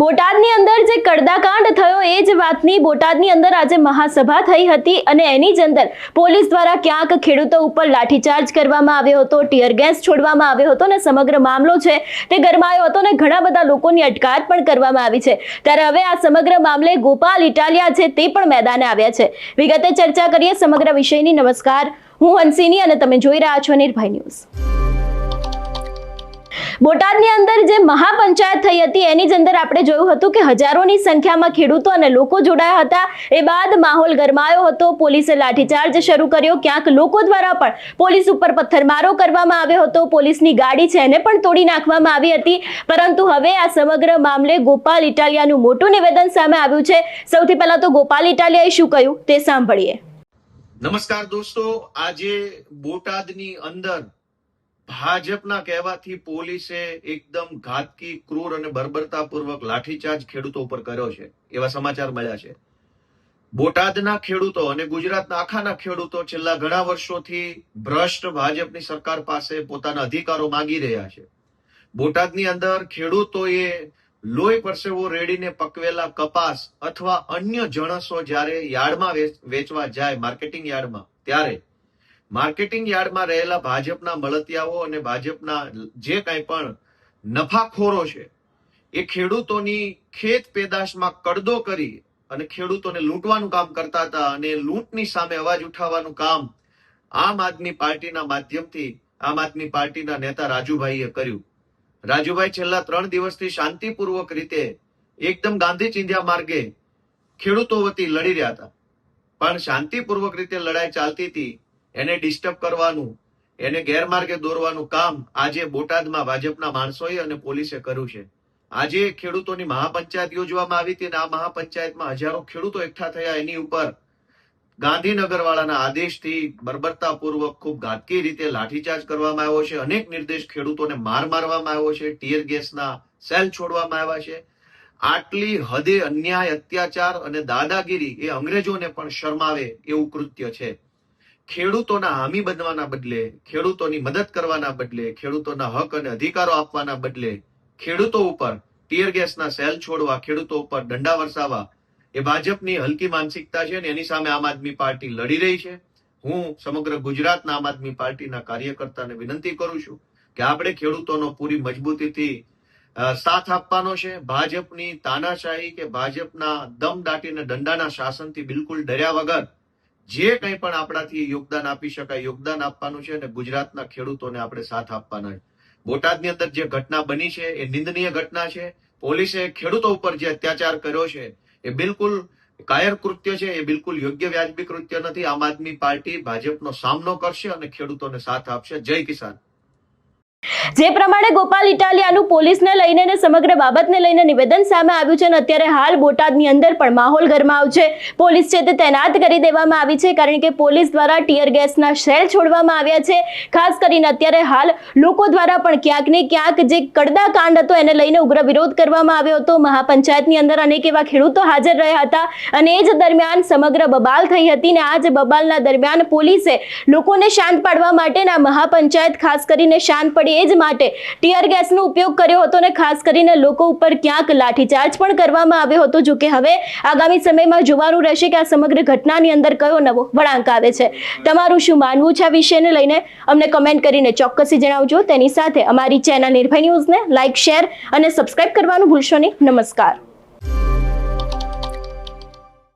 બોટાદની અંદર જે કડદાકાંડ થયો, એ જ વાતની બોટાદની અંદર આજે મહાસભા થઈ હતી અને એની જ અંદર પોલીસ દ્વારા ક્યાંક ખેડૂતો ઉપર લાઠીચાર્જ કરવામાં આવ્યો હતો, ટીયર ગેસ છોડવામાં આવ્યો હતો અને સમગ્ર મામલો છે તે ગરમાયો હતો અને ઘણા બધા લોકોની અટકાયત પણ કરવામાં આવી છે. ત્યારે હવે આ સમગ્ર મામલે ગોપાલ ઇટાલિયા છે તે પણ મેદાને આવ્યા છે. વિગતે ચર્ચા કરીએ સમગ્ર વિષયની. નમસ્કાર. હું હંસિની અને તમે જોઈ રહ્યા છો નિર્ભય ન્યૂઝ. બોટાદની અંદર જે મહાપંચાયત થઈ હતી, એની જ અંદર આપણે જોયું હતું કે હજારોની સંખ્યામાં ખેડૂતો અને લોકો જોડાયા હતા. એ બાદ માહોલ ગરમાયો હતો, પોલીસે લાઠીચાર્જ શરૂ કર્યો. ક્યાંક લોકો દ્વારા પણ પોલીસ ઉપર પથ્થરમારો કરવામાં આવ્યો હતો. પોલીસની ગાડી છે એને પણ તોડી નાખવામાં આવી હતી. પરંતુ હવે આ સમગ્ર મામલે ગોપાલ ઇટાલિયાનું મોટું નિવેદન સામે આવ્યું છે. સૌથી પહેલા તો ગોપાલ ઇટાલિયાએ શું કહ્યું? તે સાંભળીએ. નમસ્કાર દોસ્તો. આજે બોટાદની અંદર ભાજપના કહેવાથી પોલીસે એકદમ ઘાતકી, ક્રૂર અને બર્બરતાપૂર્વક લાઠીચાર્જ ખેડૂતો ઉપર કર્યો છે. એવા સમાચાર મળ્યા છે. બોટાદના ખેડૂતો અને ગુજરાતના આખાના ખેડૂતો છેલ્લા ઘણા વર્ષોથી ભ્રષ્ટ ભાજપની સરકાર પાસે પોતાના અધિકારો માંગી રહ્યા છે. બોટાદની અંદર ખેડૂતોએ લોહી પરસેવો રેડીને પકવેલા કપાસ અથવા અન્ય જણસો જ્યારે યાર્ડમાં વેચવા જાય, માર્કેટિંગ યાર્ડમાં, ત્યારે માર્કેટિંગ યાર્ડમાં રહેલા ભાજપના મળતિયાઓ અને ભાજપના જે કાંઈ પણ નફાખોરો છે, એ ખેડૂતોની ખેત પેદાશમાં કડદો કરી અને ખેડૂતોને લૂંટવાનું કામ કરતા હતા અને લૂંટની સામે અવાજ ઉઠાવવાનું કામ આમ આદમી પાર્ટીના માધ્યમથી, આમ આદમી પાર્ટીના નેતા રાજુભાઈએ કર્યું. રાજુભાઈ છેલ્લા ત્રણ દિવસથી શાંતિપૂર્વક રીતે એકદમ ગાંધી ચિંધ્યા માર્ગે ખેડૂતો વતી લડી રહ્યા હતા. પણ શાંતિપૂર્વક રીતે લડાઈ ચાલતી હતી. એને ડિસ્ટર્બ કરવાનું, એને ગેરમાર્ગે દોરવાનું કામ આજે બોટાદમાં ભાજપના માણસોએ અને પોલીસે કર્યું છે. આજે ખેડૂતોની મહાપંચાયત યોજવામાં આવી હતી અને આ મહાપંચાયતમાં હજારો ખેડૂતો એકઠા થયા એની ઉપર. ગાંધીનગર વાળાના આદેશથી બર્બરતાપૂર્વક ખૂબ ઘાતકી રીતે લાઠીચાર્જ કરવામાં આવ્યો છે. અનેક નિર્દેશ ખેડૂતોને માર મારવામાં આવ્યો છે. ટીયર ગેસના સેલ છોડવામાં આવ્યા છે. આટલી હદે અન્યાય, અત્યાચાર અને દાદાગીરી એ અંગ્રેજોને પણ શરમાવે એવું કૃત્ય છે. ખેડૂતોના હામી બનવાના બદલે, ખેડૂતોની મદદ કરવાના બદલે, ખેડૂતોના હક અને અધિકારો આપવાના બદલે ખેડૂતો ઉપર ટીયર ગેસના સેલ છોડવા, ખેડૂતો ઉપર દંડા વરસાવવા એ ભાજપની હલકી માનસિકતા છે અને એની સામે આમ આદમી પાર્ટી લડી રહી છે. હું સમગ્ર ગુજરાતના આમ આદમી પાર્ટીના કાર્યકર્તાને વિનંતી કરું છું કે આપણે ખેડૂતોનો પૂરી મજબૂતીથી સાથ આપવાનો છે. ભાજપની તાનાશાહી કે ભાજપના દમ દાટીને દંડાના શાસનથી બિલકુલ ડર્યા વગર જે કંઈ પણ આપણાથી યોગદાન આપી શકાય, યોગદાન આપવાનું છે અને ગુજરાતના ખેડૂતોને આપણે સાથ આપવાના છે. બોટાદની અંદર જે ઘટના બની છે એ નિંદનીય ઘટના છે. પોલીસે ખેડૂતો ઉપર જે અત્યાચાર કર્યો છે એ બિલકુલ કાયર કૃત્ય છે, એ બિલકુલ યોગ્ય વ્યાજબી કૃત્ય નથી. આમ આદમી પાર્ટી ભાજપનો સામનો કરશે અને ખેડૂતોને સાથ આપશે. જય કિસાન. જે પ્રમાણે ગોપાલ ઇટાલિયાનું પોલીસને લઈને ને સમગ્ર બાબતને લઈને નિવેદન સામે આવ્યું છે અને અત્યારે હાલ બોટાદની અંદર પણ માહોલ ગરમાવ છે. પોલીસ છે તે તૈનાત કરી દેવામાં આવી છે કારણ કે પોલીસ દ્વારા ટીયર ગેસના શેલ છોડવામાં આવ્યા છે. ખાસ કરીને અત્યારે હાલ લોકો દ્વારા પણ ક્યાંક ને ક્યાંક જે કડદા કાંડ હતો એને લઈને ઉગ્ર વિરોધ કરવામાં આવ્યો હતો. મહાપંચાયતની અંદર અનેક એવા ખેડૂતો હાજર રહ્યા હતા અને એ જ દરમિયાન સમગ્ર બબાલ થઈ હતી ને આ જ બબાલના દરમિયાન પોલીસે લોકોને શાંત પાડવા માટેના મહાપંચાયત ખાસ કરીને શાંત પડી એ જ માટે ટીયર ગેસનો ઉપયોગ કર્યો હતો અને ખાસ કરીને લોકો ઉપર ક્યાંક લાઠીચાર્જ પણ કરવામાં આવ્યો હતો, જો કે હવે આગામી સમયમાં જોવાનું રહેશે કે આ સમગ્ર ઘટનાની અંદર કયો નવો વળાંક આવે છે. તમારું શું માનવું છે આ વિષયને લઈને? અમને કમેન્ટ કરીને ચોક્કસથી જણાવજો. તેની સાથે અમારી ચેનલ નિર્ભય ન્યૂઝને લાઇક શેર અને સબસ્ક્રાઇબ કરવાનું ભૂલશો નહીં. નમસ્કાર.